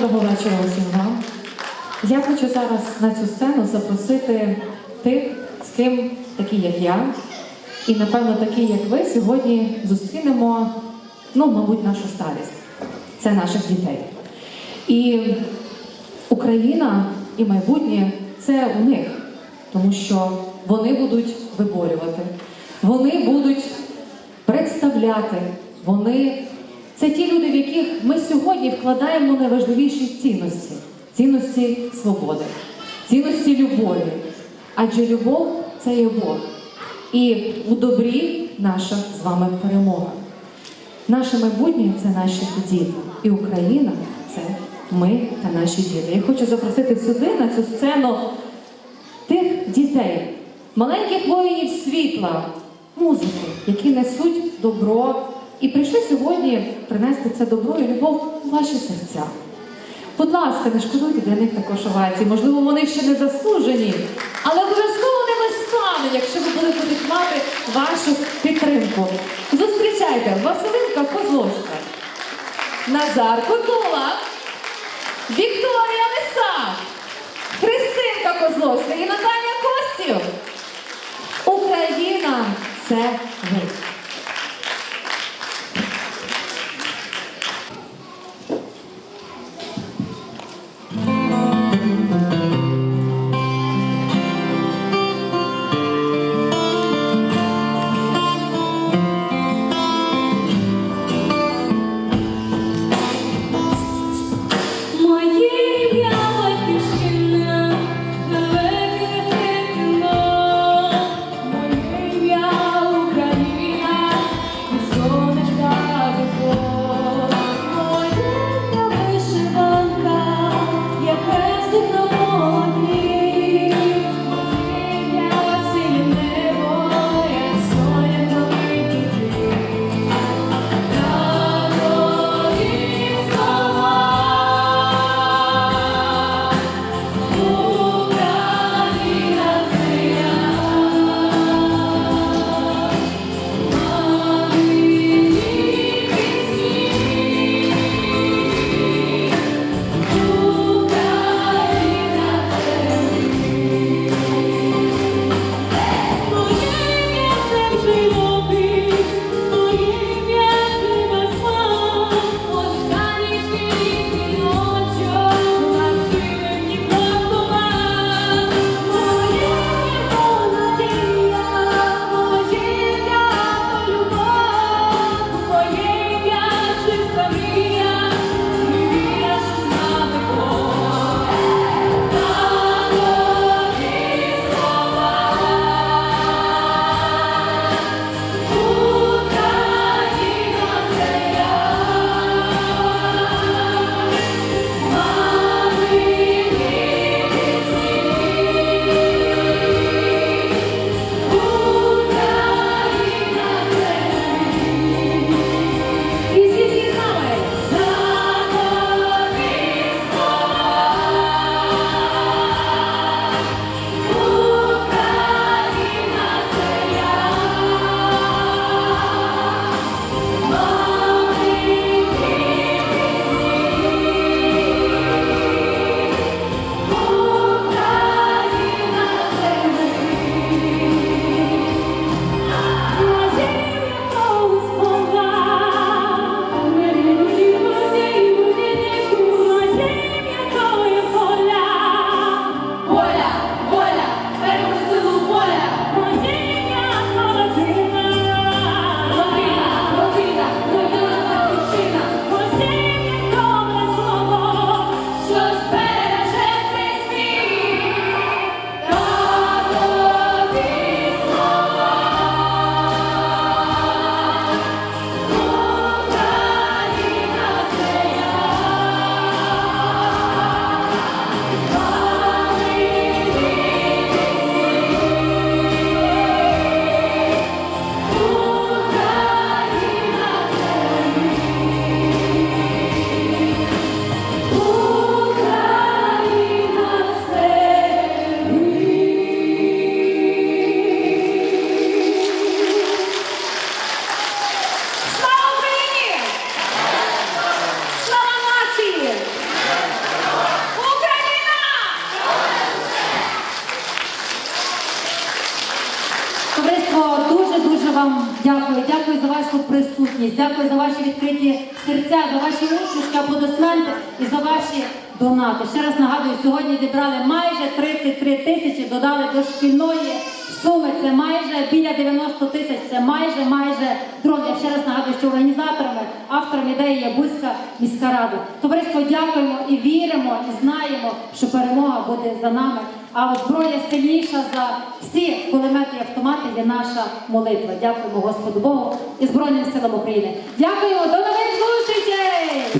Доброго вечора усім вам. Я хочу зараз на цю сцену запросити тих, з ким такі, як я, і напевно такі, як ви, сьогодні зустрінемо, ну, мабуть, нашу старість. Це наших дітей. І Україна і майбутнє це у них, тому що вони будуть виборювати, вони будуть представляти, вони це ті люди, в яких ми сьогодні вкладаємо найважливіші цінності цінності свободи, цінності любові. Адже любов це є Бог. І у добрі наша з вами перемога. Наше майбутнє це наші діти. І Україна це ми та наші діти. Я хочу запросити сюди, на цю сцену, тих дітей, маленьких воїнів світла, музики, які несуть добро і прийшли сьогодні принести це добро і любов у ваші серця. Будь ласка, не шкодуйте для них також овації. Можливо, вони ще не заслужені, але обов'язково ними стануть, якщо ви будете мати вашу підтримку. Зустрічайте Василинка Козловська, Назар Котула, Вікторія Лиса, Христинка Козловська і Наталя Костів. Україна це ви. the Дякую за ваші відкриті серця, за ваші усмішки, аплодисменти і за ваші донати. Ще раз нагадую, сьогодні зібрали майже 33 тисячі, додали до шкільної суми. Це майже біля 90 тисяч. Це майже майже дрон. Я ще раз нагадую, що організаторами, автором ідеї є Бузька міська рада. Товариство, дякуємо і віримо, і знаємо, що перемога буде за нами. А зброя сильніша за всі кулемети і автомати є наша молитва. Дякуємо Господу Богу і Збройним силам України. Дякуємо, до нових зустрічей!